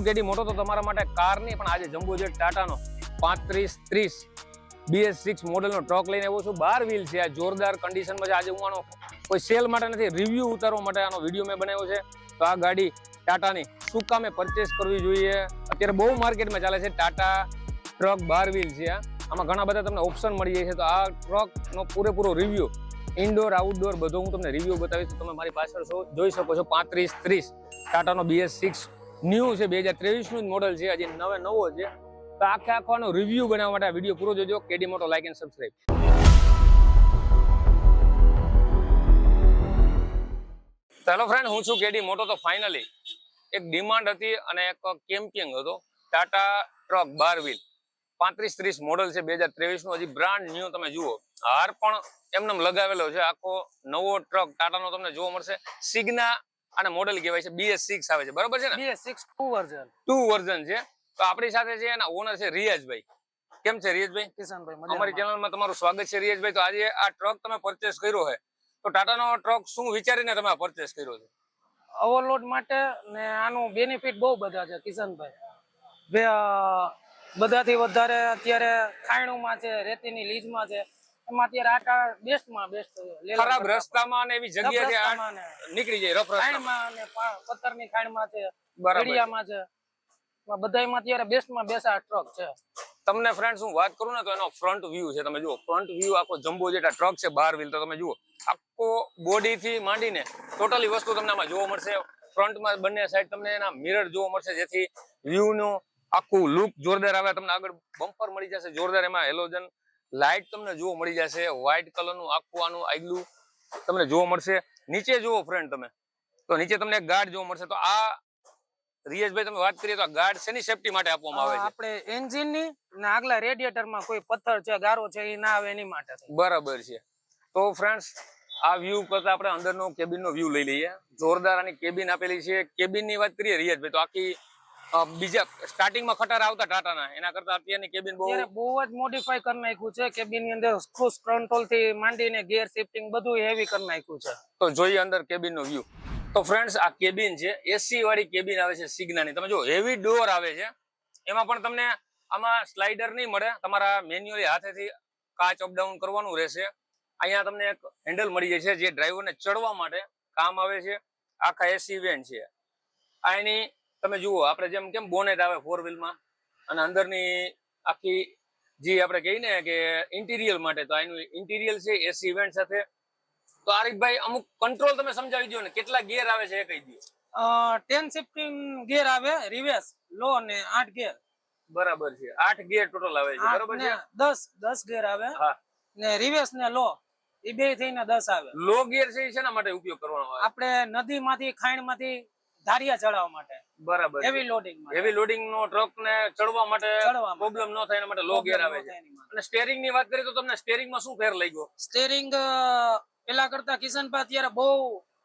છું કેડી મોટો તો તમારા માટે કાર નહીં પણ આજે જમ્બો જેટ ટાટાનો. પાંત્રીસ ત્રીસ. બીએસ સિક્સ મોડલનો ટ્રક લઈને આવ્યો છું. બાર વ્હીલ છે. આ જોરદાર કન્ડિશનમાં છે. આજે હું આનો કોઈ સેલ માટે નથી રિવ્યૂ ઉતારવા માટે આનો વીડિયો મેં બનાવ્યો છે. તો આ ગાડી ટાટાની. શું કામે પરચેસ કરવી જોઈએ? અત્યારે બહુ માર્કેટમાં ચાલે છે ટાટા ટ્રક બાર વ્હીલ છે આમાં ઘણા બધા તમને ઓપ્શન મળી જાય છે. તો આ ટ્રકનો પૂરેપૂરો રિવ્યુ ઇન્ડોર આઉટડોર બધો હું તમને રિવ્યૂ બતાવીશ. તમે મારી પાછળ છો, જોઈ શકો છો. પાંત્રીસ ત્રીસ. ટાટાનો બીએસ સિક્સ ન્યૂ છે, બે હજાર ત્રેવીસનું જ મોડલ છે, હજી નવે નવો છે. તો આખે આખો રિવ્યૂ બનાવવા માટે આ વીડિયો પૂરો જોજો. કેડી મોટો like and subscribe hello friend હું છું કેડી મોટો. તો ફાઇનલી એક ડિમાન્ડ હતી અને એક કેમ્પિંગ હતો. ટાટા ટ્રક બાર વ્હીલ પાંત્રીસ ત્રીસ મોડલ છે, બે હજાર ત્રેવીસનું. હજી બ્રાન્ડ ન્યૂ તમે જુઓ. હાર પણ એમને લગાવેલો છે. આખો નવો ટ્રક ટાટાનો તમને જોવા મળશે. સિગ્ના અને મોડેલ કહેવાય છે બીએસ સિક્સ આવે છે. બરોબર છે ને? BS six two version two version છે. તો આપણી સાથે છે એના ઓનર છે રિયાજભાઈ કેમ છે રિયાજભાઈ કિશનભાઈ અમારી ચેનલમાં તમારું સ્વાગત છે રિયાજભાઈ તો આજે આ ટ્રક તમે પરચેસ કર્યો છે. તો ટાટાનો ટ્રક શું વિચારીને તમે પરચેસ કર્યો છે? ઓવરલોડ માટે ને આનું બેનિફિટ બહુ બધા છે કિશનભાઈ. બે બધાથી વધારે અત્યારે ખાયણુમાં છે રેતીની લીજમાં છે. એમાં અત્યારે આટા બેસ્ટમાં બેસ્ટ ખરાબ રસ્તામાં અને એવી જગ્યાએ નીકળી જાય રફ રસ્તા. અને પથ્થરની ખાણમાં છે બરાબર. છે. એમાં અત્યારે બેસ્ટમાં બેસ્ટ ટ્રક છે. તમને ફ્રેન્ડ્સ હું વાત કરું ને તો એનો ફ્રન્ટ વ્યૂ છે. તમે જુઓ ફ્રન્ટ વ્યૂ આખો જમ્બો જેટા ટ્રક છે બાર વ્હીલ તો તમે જુઓ આખો બોડી થી માંડીને ટોટલી વસ્તુ તમને આમાં જોવા મળશે. ફ્રન્ટમાં બંને સાઈડ તમને એના મિરર જોવા મળશે જેથી વ્યૂ નું આખું લુક જોરદાર આવે. તમને આગળ બમ્પર મળી જશે જોરદાર એમાં હેલોજન લાઇટ તમને જોવા મળી જશે. વ્હાઇટ કલરનું આખું આનું આગલું તમને જોવા મળશે. નીચે જુઓ ફ્રેન્ડ તમે. તો નીચે તમને ગાર્ડ જોવા મળશે. તો આ રિયેશભાઈ તમે વાત કરીએ તો આ ગાર્ડ શેની સેફટી માટે આપવામાં આવે છે? આપણે એન્જિનની ને આગલા રેડિયેટરમાં કોઈ પથ્થર છે ગારો છે એ ના આવે એની માટે. બરાબર છે. તો ફ્રેન્ડ્સ આ વ્યૂ કરતા આપણે અંદરનો કેબિન નો વ્યૂ લઈ લઈએ. જોરદાર આની કેબિન આપેલી છે. કેબિનની વાત કરીએ રિયાજભાઈ તો આખી બીજા સ્ટાર્ટિંગમાં ખટારા આવતા ટાટાના. એના કરતા અત્યારની કેબિન બહુ બહુ જ મોડિફાઈ કરી નાખ્યું છે. કેબિનની અંદર ક્રુઝ કંટ્રોલથી માંડીને ગિયર શિફ્ટિંગ બધું હેવી કરી નાખ્યું છે. તો જોઈએ અંદર કેબિન નો વ્યૂ તો ફ્રેન્ડ્સ આ કેબિન છે. એસી વાળી કેબિન આવે છે સિગ્નાની. તમે જો હેવી ડોર આવે છે. એમાં પણ તમને આમાં સ્લાઇડર નહીં મળે. તમારા મેન્યુઅલી હાથેથી કાચ અપડાઉન કરવાનું રહેશે. અહીંયા તમને એક હેન્ડલ મળી જાય છે જે ડ્રાઈવરને ચડવા માટે કામ આવે છે. આખા એસી વેન છે. આ એની તમે જુઓ આપણે જેમ કેમ બોનેટ આવે ફોર વ્હીલમાં અને અંદરની આખી જે આપણે કહીએ ને કે ઇન્ટિરિયર માટે તો આનું ઇન્ટિરિયર છે એસી ઇવેન્ટ સાથે. તો આરીફભાઈ અમુક કંટ્રોલ તમે સમજાવી દો ને કેટલા ગેર આવે છે એ કહી દો ટેન શિફ્ટિંગ ગેર આવે રિવેસ લો ને આઠ ગેર બરાબર છે. આઠ ગેર ટોટલ આવે છે બરાબર છે? દસ દસ ગેર આવે. હા. ને રિવેસ ને લો એ બે થઈને દસ આવે. લો ગેર છે એ શેના માટે ઉપયોગ કરવાનો આપણે નદી માંથી ખાણમાંથી ધારિયા ચડાવવા માટે. બરાબર હેવી લોડિંગ હેવી લોડિંગ નો ટ્રક ને ચડવા માટે પ્રોબ્લેમ ન થાય એના માટે લો ગિયર આવે છે. અને સ્ટેરિંગની વાત કરીએ તો તમને સ્ટેરિંગમાં શું ફેર લઈ ગયો સ્ટેરિંગ પેલા કરતા કિશનભાઈ અત્યારે બહુ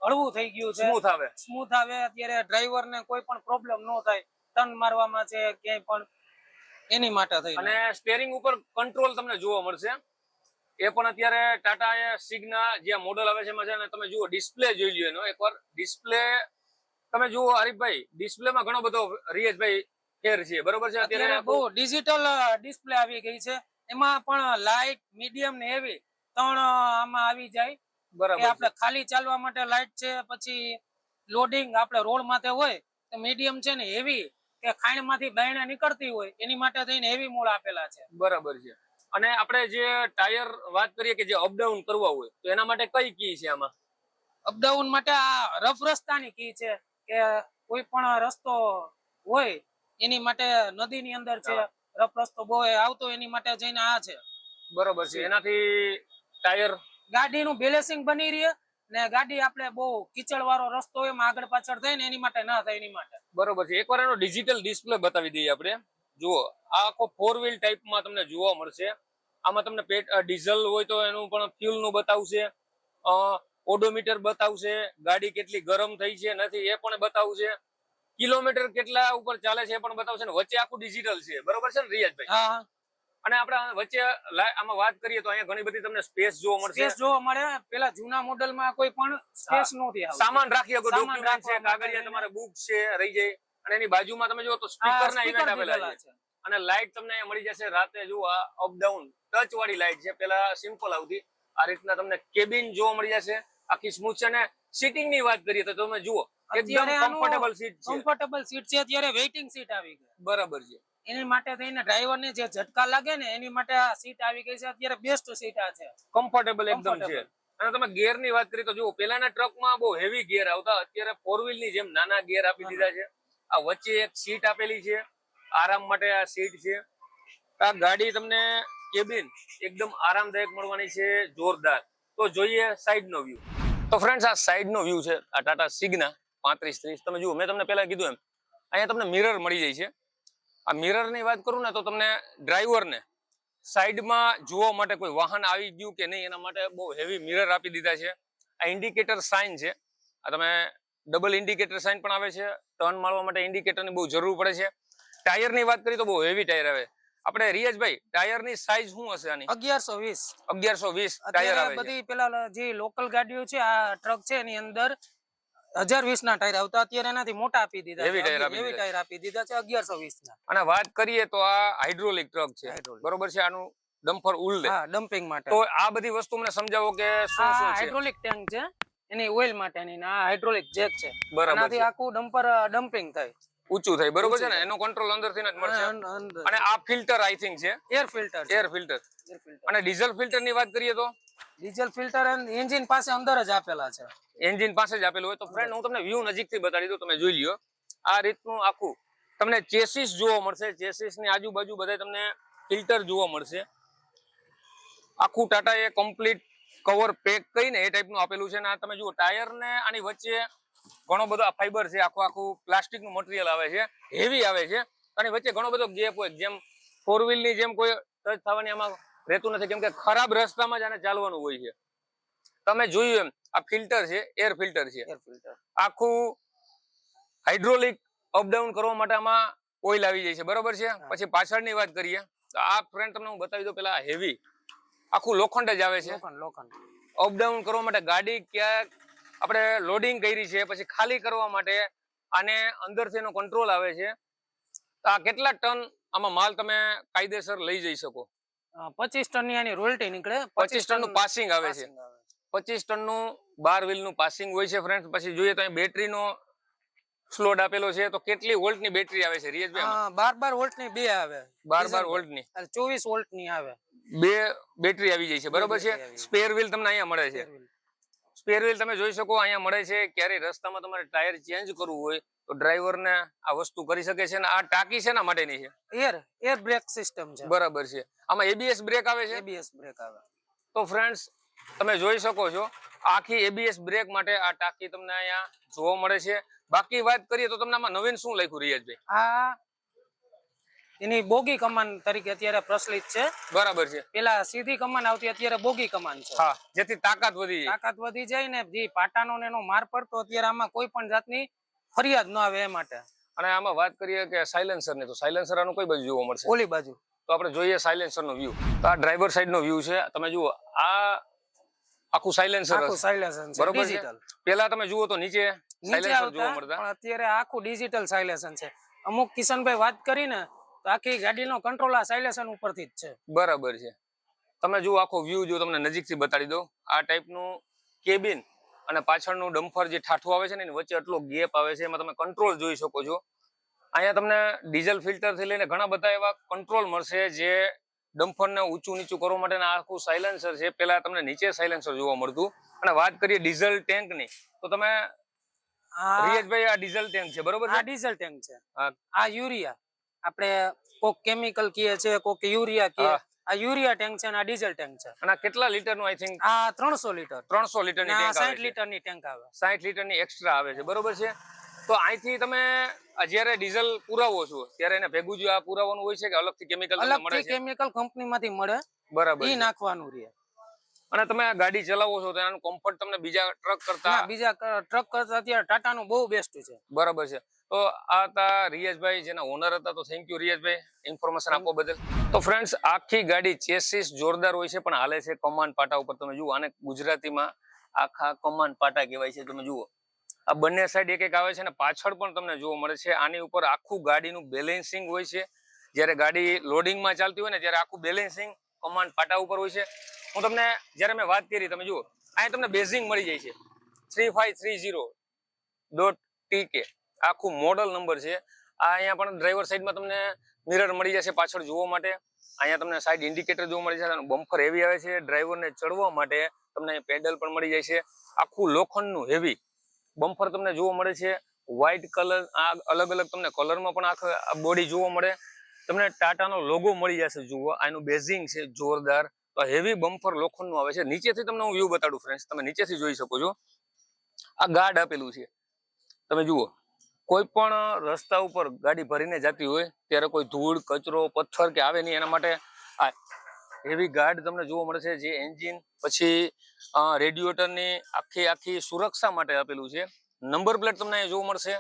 હળવું થઈ ગયું છે. સ્મૂથ આવે. સ્મૂથ આવે. અત્યારે ડ્રાઈવર ને કોઈ પણ પ્રોબ્લેમ ન થાય. ટર્ન મારવામાં છે ક્યાંય પણ એની માટે થઈ અને સ્ટેરિંગ ઉપર કંટ્રોલ તમને જોવા મળશે. એ પણ અત્યારે ટાટા એ સિગ્ના જે મોડલ આવે છે એમાં છે અને તમે જુઓ ડિસ્પ્લે જોઈ લ્યો એનો. એકવાર ડિસ્પ્લે તમે જુઓ હરીફભાઈ ડિસ્પ્લે માં ઘણો બધો રિયેશભાઈ ફેર છે. બરોબર છે? અત્યારે બહુ ડિજિટલ ડિસ્પ્લે આવી ગઈ છે. એમાં પણ લાઇટ મીડિયમ ને હેવી ત્રણ આમાં આવી જાય. બરાબર આપણે ખાલી ચાલવા માટે લાઇટ છે પછી લોડિંગ આપણે રોડ માથે હોય તો મીડિયમ છે ને હેવી કે ખાણમાંથી બાયણે નીકળતી હોય એની માટે થઈને હેવી મોડ આપેલા છે. બરાબર છે. અને આપણે જે ટાયર વાત કરીએ કે જે અપડાઉન કરવા હોય તો એના માટે કઈ કી છે આમાં? અપડાઉન માટે આ રફ રસ્તાની કી છે. કે કોઈ પણ રસ્તો હોય એની માટે નદીની અંદર છે રફ રસ્તો બહુ આવતો એની માટે જઈને આ છે. બરોબર છે. એનાથી ટાયર? ગાડીનું બેલેન્સિંગ બની રહે ને ગાડી આપણે બહુ કિચડ વાળો રસ્તો હોય એમાં આગળ પાછળ થાય ને એની માટે ના થાય એની માટે. બરોબર છે. એકવાર એનો ડિજિટલ ડિસ્પ્લે બતાવી દઈએ આપણે. જુઓ આ આખો ફોર વ્હીલ ટાઈપમાં તમને જોવા મળશે. આમાં તમને પેટ ડીઝલ હોય તો એનું પણ ફ્યુલનું બતાવશે. ઓડોમીટર બતાવશે ગાડી કેટલી ગરમ થઈ છે નથી એ પણ બતાવશે. કિલોમીટર કેટલા ઉપર ચાલે છે એ પણ બતાવશે ને વચ્ચે આખું ડિજિટલ છે બરોબર છે ને રિયાજભાઈ? અને આપણે વચ્ચે આમાં વાત કરીએ તો અહીંયા ઘણી બધી તમને સ્પેસ જોવા મળશે. સ્પેસ જોવા મળે. પેલા જૂના મોડેલમાં કોઈ પણ સ્પેસ નહોતી સામાન રાખી શકો ડોક્યુમેન્ટ છે કાગળિયા તમારે બુક છે રહી જાય. અને એની બાજુમાં તમે જુઓ તો સ્પીકર ના ઇવેન્ટ આપેલા છે. અને લાઇટ તમને અહીંયા મળી જશે રાતે જો આ અપ ડાઉન ટચ વાળી લાઇટ છે. પેલા સિમ્પલ આવતી. આ રીતના તમને કેબિન જોવા મળી જશે. આખી સ્મૂથ છે અને સીટિંગની વાત કરીએ તો તમે જુઓ એકદમ કમ્ફર્ટેબલ સીટ છે. કમ્ફર્ટેબલ સીટ છે અત્યારે વેઇટિંગ સીટ આવી ગઈ. બરાબર છે. એની માટે થઈને ડ્રાઈવર ને જે ઝટકા લાગે ને એની માટે આ સીટ આવી ગઈ છે. અત્યારે બેસ્ટ સીટ આ છે. કમ્ફર્ટેબલ એકદમ છે. અને તમે ગિયરની વાત કરીએ તો જુઓ પેલાના ટ્રકમાં બહુ હેવી ગિયર આવતા અત્યારે ફોર વ્હીલની જેમ નાના ગિયર આપી દીધા છે. આ વચ્ચે એક સીટ આપેલી છે. આરામ માટે આ સીટ છે. આ ગાડી તમને કેબિન એકદમ આરામદાયક મળવાની છે. જોરદાર. તો જોઈએ સાઈડ નો વ્યૂ તો ફ્રેન્ડ્સ આ સાઈડ નો વ્યૂ છે, આ ટાટા સિગ્ના પાંત્રીસ ત્રીસ તમે જુઓ, મેં તમને પહેલા કીધું એમ, અહીંયા તમને મિરર મળી જાય છે. આ મિરરની વાત કરું ને, તો તમને ડ્રાઈવરને સાઈડમાં જોવા માટે કોઈ વાહન આવી ગયું કે નહીં, એના માટે બહુ હેવી મિરર આપી દીધા છે. આ ઇન્ડિકેટર સાઇન છે. આ તમે ડબલ ઇન્ડિકેટર સાઇન પણ આવે છે. ટર્ન મારવા માટે ઇન્ડિકેટરની બહુ જરૂર પડે છે. ટાયરની વાત કરીએ તો બહુ હેવી ટાયર આવે. આપણે રિયાજભાઈ ટાયરની સાઇઝ શું હશે આની? અગિયારસો વીસ. અગિયારસો વીસ ટાયર આવે બધી પેલા જે લોકલ ગાડીઓ છે આ ટ્રક છે એની અંદર હજાર વીસ ના ટાયર આવતા. અત્યારે એનાથી મોટા આપી દીધા હેવી. ટાયર આપી દીધા છે. અગિયારસો વીસ ના અને વાત કરીએ તો આ હાઇડ્રોલિક ટ્રક છે. બરોબર છે? આનું ડમ્પર ઉલ્લે હા ડમ્પિંગ માટે. તો આ બધી વસ્તુ મને સમજાવો કે શું શું છે? હાઇડ્રોલિક ટેન્ક છે. એની ઓઇલ માટેની આ હાઇડ્રોલિક જેક છે. બરાબર આખું ડમ્પર ડમ્પિંગ થાય. ઊંચું થાય. બરોબર છે ને? એનો કંટ્રોલ અંદરથી જ મળશે. અને આ ફિલ્ટર આઈ થિંક છે. એર ફિલ્ટર એર ફિલ્ટર અને ડીઝલ ફિલ્ટરની વાત કરીએ તો? ડીઝલ ફિલ્ટર એન્જિન પાસે અંદર જ આપેલા છે. એન્જિન પાસે જ આપેલું હોય તો ફ્રેન્ડ હું તમને વ્યૂ નજીકથી બતાડી દઉં તમે જોઈ લ્યો. આ રીતનું આખું. તમને ચેસિસ જોવા મળશે. ચેસિસની આજુબાજુ બધા તમને ફિલ્ટર જોવા મળશે. આખું ટાટા એ કમ્પ્લીટ કવર પેક કરીને એ ટાઈપનું આપેલું છે. અને આ તમે જુઓ ટાયર ને આની વચ્ચે ઘણો બધો ફાઈબર છે આખું આખું પ્લાસ્ટિકનું મટીરિયલ આવે છે હેવી આવે છે. અને વચ્ચે ઘણો બધો ગેપ હોય જેમ ફોર વ્હીલની જેમ કોઈ ટચ થવાની આમાં રહેતું નથી કેમ કે ખરાબ રસ્તામાં જ આને ચાલવાનું હોય છે. તમે જોયું એમ આ ફિલ્ટર છે એર ફિલ્ટર છે. આખું હાઇડ્રોલિક અપડાઉન કરવા માટે આમાં ઓઇલ આવી જાય છે બરોબર છે? પછી પાછળની વાત કરીએ તો આ ફ્રેન્ડ તમને હું બતાવી દઉં પેલા હેવી આખું લોખંડ જ આવે છે. લોખંડ લોખંડ. અપડાઉન કરવા માટે ગાડી ક્યાંક આપણે લોડિંગ કરી છે પછી ખાલી કરવા માટે આને અંદરથી એનો કંટ્રોલ આવે છે. તો આ કેટલા ટન આમાં માલ તમે કાયદેસર લઈ જઈ શકો. પચીસ ટનની આની રોયલ્ટી નીકળે. પચીસ ટનનું પાસિંગ આવે છે. પચીસ ટનનું બાર વ્હીલનું પાસિંગ હોય છે ફ્રેન્ડ પછી જોઈએ તો બેટરી નો સ્લોડ આપેલો છે તો કેટલી વોલ્ટની બેટરી આવે છે રિયજભાઈ બાર બાર વોલ્ટની બે આવે. બાર બાર વોલ્ટની ચોવીસ વોલ્ટની આવે. બે બેટરી આવી જાય છે બરોબર છે? સ્પેર વ્હીલ તમને અહીંયા મળે છે. સ્પેર વ્હીલ તમે જોઈ શકો અહીંયા મળે છે. ક્યારેય રસ્તામાં તમારે ટાયર ચેન્જ કરવું હોય તો ડ્રાઈવર ને આ વસ્તુ કરી શકે છે અને આ ટાંકી શેના માટેની છે. એર એર બ્રેક સિસ્ટમ છે. બરાબર છે. આમાં એબીએસ બ્રેક આવે છે? એબીએસ બ્રેક આવે. તો ફ્રેન્ડ્સ તમે જોઈ શકો છો આખી એબીએસ બ્રેક માટે આ ટાંકી તમને અહીંયા જોવા મળે છે. બાકી વાત કરીએ તો તમને આમાં નવીન શું લખ્યું રિયાજભાઈ? આ એની બોગી કમાન તરીકે અત્યારે પ્રચલિત છે. બરાબર છે. પેલા સીધી કમાન આવતી અત્યારે બોગી કમાન છે. હા જેથી તાકાત વધી તાકાત વધી જાય ને જે પાટાનો ને એનો માર પડતો અત્યારે આમાં કોઈ પણ જાતની ફરિયાદ ન આવે એ માટે. અને આમાં વાત કરીએ કે સાયલેન્સરની તો સાયલેન્સર આનું કઈ બાજુ જોવા મળશે? ઓલી બાજુ. તો આપણે જોઈએ સાયલેન્સર નો વ્યૂ તો આ ડ્રાઈવર સાઈડ નો વ્યૂ છે. તમે જુઓ આ આખું સાયલેન્સર બરોબર છે? પેલા તમે જુઓ તો નીચે સાયલેન્સર જોવા મળતા. અત્યારે આખું ડિજિટલ સાયલેન્સર છે. અમુક કિશનભાઈ વાત કરીને તો આખી ગાડીનો કંટ્રોલ આ સાયલેન્સન ઉપરથી જ છે. બરાબર છે. તમે જુઓ આખો વ્યૂ જો તમને નજીકથી બતાડી દો આ ટાઈપનું કેબિન અને પાછળનું ડમ્ફર જે ઠાઠું આવે છે ને એની વચ્ચે આટલો ગેપ આવે છે એમાં તમે કંટ્રોલ જોઈ શકો છો. અહીંયા તમને ડીઝલ ફિલ્ટરથી લઈને ઘણા બધા એવા કંટ્રોલ મળશે જે ડમ્ફરને ઊંચું નીચું કરવા માટે આખું સાયલેન્સર છે. પેલા તમને નીચે સાયલેન્સર જોવા મળતું. અને વાત કરીએ ડીઝલ ટેન્કની તો તમે આ આ ડીઝલ ટેન્ક છે બરોબર આ ડીઝલ ટેન્ક છે. આ યુરિયા. આપણે કોક કેમિકલ કીએ છે કોક યુરિયા કીએ. આ યુરિયા ટેન્ક છે અને આ ડીઝલ ટેન્ક છે. અને કેટલા લીટરનું આઈ થિંક આ ત્રણસો લીટર. ત્રણસો આવે સાઠ છે. લીટરની ટેન્ક આવે. સાઠ લીટરની એક્સ્ટ્રા આવે છે બરોબર છે? તો અહીંથી તમે જ્યારે ડીઝલ પુરાવો છો ત્યારે એને ભેગું જ આ પુરાવાનું હોય છે કે અલગથી કેમિકલ અલગથી કેમિકલ કંપની માંથી મળે. બરાબર એ નાખવાનું રહે. અને તમે આ ગાડી ચલાવો છો તો એનું કમ્ફર્ટ તમને બીજા ટ્રક કરતા બીજા ટ્રક કરતા અત્યારે ટાટા નું બહુ બેસ્ટ છે. બરાબર છે. તો આ હતા રિયાજભાઈ જેના ઓનર હતા. તો થેન્ક યુ રિયાજભાઈ ઇન્ફોર્મેશન આપવા બદલ. તો ફ્રેન્ડ્સ આખી ગાડી ચેસીસ જોરદાર હોય છે પણ હાલે છે કમાન પાટા ઉપર. તમે જુઓ આને ગુજરાતીમાં આખા કમાન પાટા કહેવાય છે. તમે જુઓ. આ બંને સાઈડ એક એક આવે છે અને પાછળ પણ તમને જોવા મળે છે. આની ઉપર આખું ગાડીનું બેલેન્સિંગ હોય છે. જ્યારે ગાડી લોડિંગમાં ચાલતી હોય ને ત્યારે આખું બેલેન્સિંગ કમાન પાટા ઉપર હોય છે. હું તમને જ્યારે મેં વાત કરી, તમે જુઓ અહીંયા તમને બેઝિંગ મળી જાય છે. Three five three zero dot T K આખું મોડલ નંબર છે. આ અહીંયા પણ ડ્રાઈવર સાઈડમાં તમને મિરર મળી જશે પાછળ જોવા માટે. અહીંયા તમને સાઈડ ઇન્ડિકેટર જોવા મળી જશે. બમ્પર હેવી આવે છે. ડ્રાઈવરને ચડવા માટે તમને પેડલ પણ મળી જાય છે. આખું લોખંડનું હેવી બમ્પર તમને જોવા મળે છે. વ્હાઇટ કલર આ અલગ અલગ તમને કલરમાં પણ આખા બોડી જોવા મળે. તમને ટાટાનો લોગો મળી જશે, જુઓ. આનું બેઝિંગ છે, જોરદાર. તો હેવી બમ્પર લોખંડનું આવે છે. નીચેથી તમને હું વ્યૂ બતાડું ફ્રેન્ડ્સ તમે નીચેથી જોઈ શકો છો. આ ગાર્ડ આપેલું છે. તમે જુઓ. કોઈ પણ રસ્તા ઉપર ગાડી ભરીને જતી હોય, ત્યારે કોઈ ધૂળ, કચરો, પથ્થર કે આવે નહીં, એના માટે આ હેવી ગાર્ડ તમને જોવા મળે છે જે એન્જિન પછી રેડિએટરની આખી આખી સુરક્ષા માટે આપેલું છે. નંબર પ્લેટ તમને અહીંયા જોવા મળશે.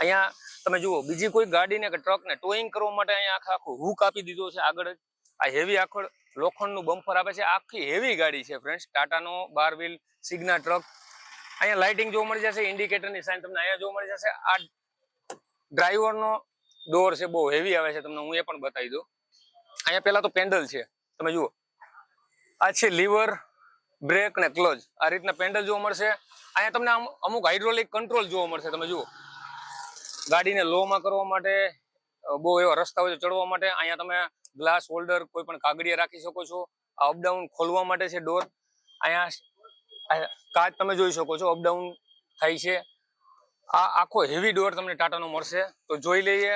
અહીંયા તમે જુઓ, બીજી કોઈ ગાડીને કે ટ્રકને ટોઈંગ કરવા માટે અહીંયા આખા આખું હુક આપી દીધો છે આગળ આ હેવી આખળ લોખંડનું બમ્પર આપે છે. આખી હેવી ગાડી છે ફ્રેન્ડ્સ ટાટાનો બાર વ્હીલ સિગ્ના ટ્રક અહીંયા લાઇટિંગ જોવા મળી જશે ઇન્ડિકેટરની સાઇન તમને અહીંયા જોવા મળી જશે. આ ડ્રાઈવરનો ડોર છે, બહુ હેવી આવે છે તમને હું એ પણ બતાવી દઉં. અહીંયા પહેલાં તો પેન્ડલ છે. તમે જુઓ. આ છે લીવર બ્રેક ને ક્લચ આ રીતના પેન્ડલ જોવા મળશે. અહીંયા તમને અમુક હાઇડ્રોલિક કંટ્રોલ જોવા મળશે. તમે જુઓ. ગાડીને લોમાં કરવા માટે બહુ એવા રસ્તા તો ચડવા માટે. અહીંયા તમે ગ્લાસ હોલ્ડર કોઈ પણ કાગડિયા રાખી શકો છો? આ અપડાઉન ખોલવા માટે છે ડોર અહીંયા કાચ તમે જોઈ શકો છો અપડાઉન થાય છે. આ આખો હેવી ડોર તમને ટાટાનો મળશે. તો જોઈ લઈએ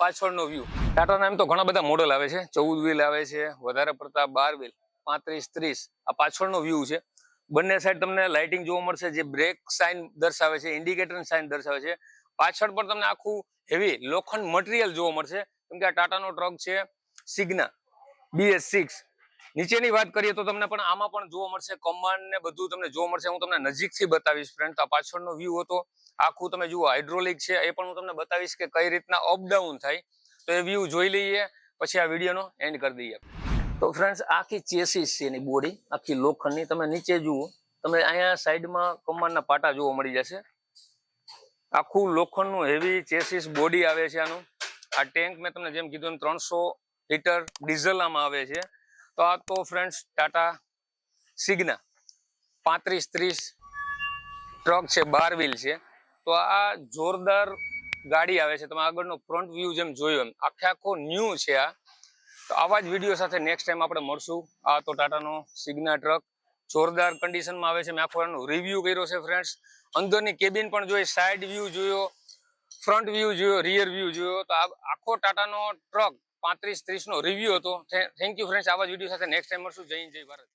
પાછળનો વ્યૂ ટાટાના એમ તો ઘણા બધા મોડલ આવે છે. ચૌદ વ્હીલ આવે છે, વધારે પડતા બાર વ્હીલ પાંત્રીસ, ત્રીસ. આ પાછળનો વ્યૂ છે. બંને સાઈડ તમને લાઇટિંગ જોવા મળશે. જે બ્રેક સાઇન દર્શાવે છે ઇન્ડિકેટર સાઇન દર્શાવે છે. પાછળ પણ તમને આખું હેવી લોખંડ મટીરિયલ જોવા મળશે. કેમ કે આ ટાટાનો ટ્રક છે. Signa, BS six. નીચેની વાત કરીએ તો તમને પણ આમાં પણ જોવા મળશે કમાન્ડ ને બધું તમને જોવા મળશે. હું તમને નજીકથી બતાવીશ ફ્રેન્ડ આ પાછળનો વ્યૂ હતો. આખું તમે જુઓ હાઇડ્રોલિક છે, એ પણ હું તમને બતાવીશ કે કઈ રીતના અપડાઉન થાય. તો એ વ્યૂ જોઈ લઈએ, પછી આ વિડીયોનો એન્ડ કરી દઈએ. તો ફ્રેન્ડ્સ આખી ચેસીસ છે એની બોડી આખી લોખંડની. તમે નીચે જુઓ તમે અહીંયા સાઈડમાં કમાનના પાટા જોવા મળી જશે. આખું લોખંડનું હેવી ચેસીસ બોડી આવે છે આનું. આ ટેન્ક મેં તમને જેમ કીધું ત્રણસો લીટર ડીઝલ આમાં આવે છે. તો આ તો ફ્રેન્ડ્સ ટાટા સિગ્ના પાંત્રીસ ત્રીસ ટ્રક છે, બાર વ્હીલ છે. તો આ જોરદાર ગાડી આવે છે. તમે આગળનો ફ્રન્ટ વ્યૂ જેમ જોયું એમ. આખે આખો ન્યૂ છે આ. તો આવા જ વીડિયો સાથે નેક્સ્ટ ટાઈમ આપણે મળશું. આ તો ટાટાનો સિગ્ના ટ્રક જોરદાર કન્ડિશનમાં આવે છે. મેં આખો એનો રિવ્યૂ કર્યો છે ફ્રેન્ડ્સ અંદરની કેબિન પણ જોઈ સાઈડ વ્યૂ જોયો ફ્રન્ટ વ્યૂ જોયો રિયર વ્યૂ જોયો. તો આખો ટાટાનો ટ્રક પાંત્રીસ ત્રીસ નો રિવ્યુ હતો થેન્ક યુ ફ્રેન્ડ્સ આવા જ વીડિયો સાથે નેક્સ્ટ ટાઈમ મળશું. જય હિન્દ, જય ભારત.